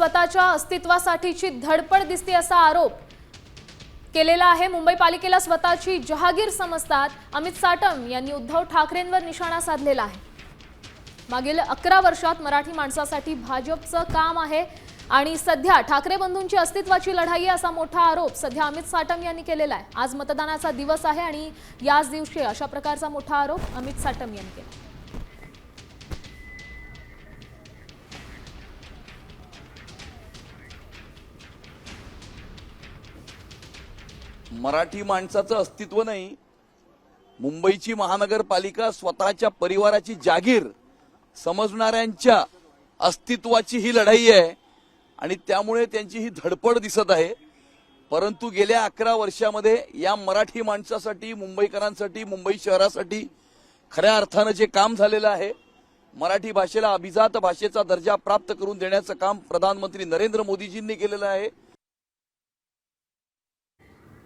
स्वतःच्या अस्तित्वासाठीची धडपड दिसते असा आरोप केलेला आहे. मुंबई पालिकेला स्वतःची जहागीर समजतात अमित साटम यांनी उद्धव ठाकरेंवर निशाणा साधलेला आहे. मागील अकरा वर्षात मराठी माणसासाठी भाजपचं काम आहे आणि सध्या ठाकरे बंधूंची अस्तित्वाची लढाई असा मोठा आरोप सध्या अमित साटम यांनी केलेला आहे. आज मतदानाचा दिवस आहे आणि याच दिवशी अशा प्रकारचा मोठा आरोप अमित साटम यांनी केला. मराठी माणसाचं अस्तित्व नाही. मुंबईची महानगरपालिका स्वतःच्या परिवाराची जागीर समजणाऱ्यांच्या अस्तित्वाची ही लढाई आहे आणि त्यामुळे त्यांची ही धडपड दिसत आहे. परंतु गेल्या अकरा वर्षामध्ये या मराठी माणसासाठी मुंबईकरांसाठी मुंबई शहरासाठी खऱ्या अर्थानं जे काम झालेलं आहे मराठी भाषेला अभिजात भाषेचा दर्जा प्राप्त करून देण्याचं काम प्रधानमंत्री नरेंद्र मोदीजींनी केलेलं आहे.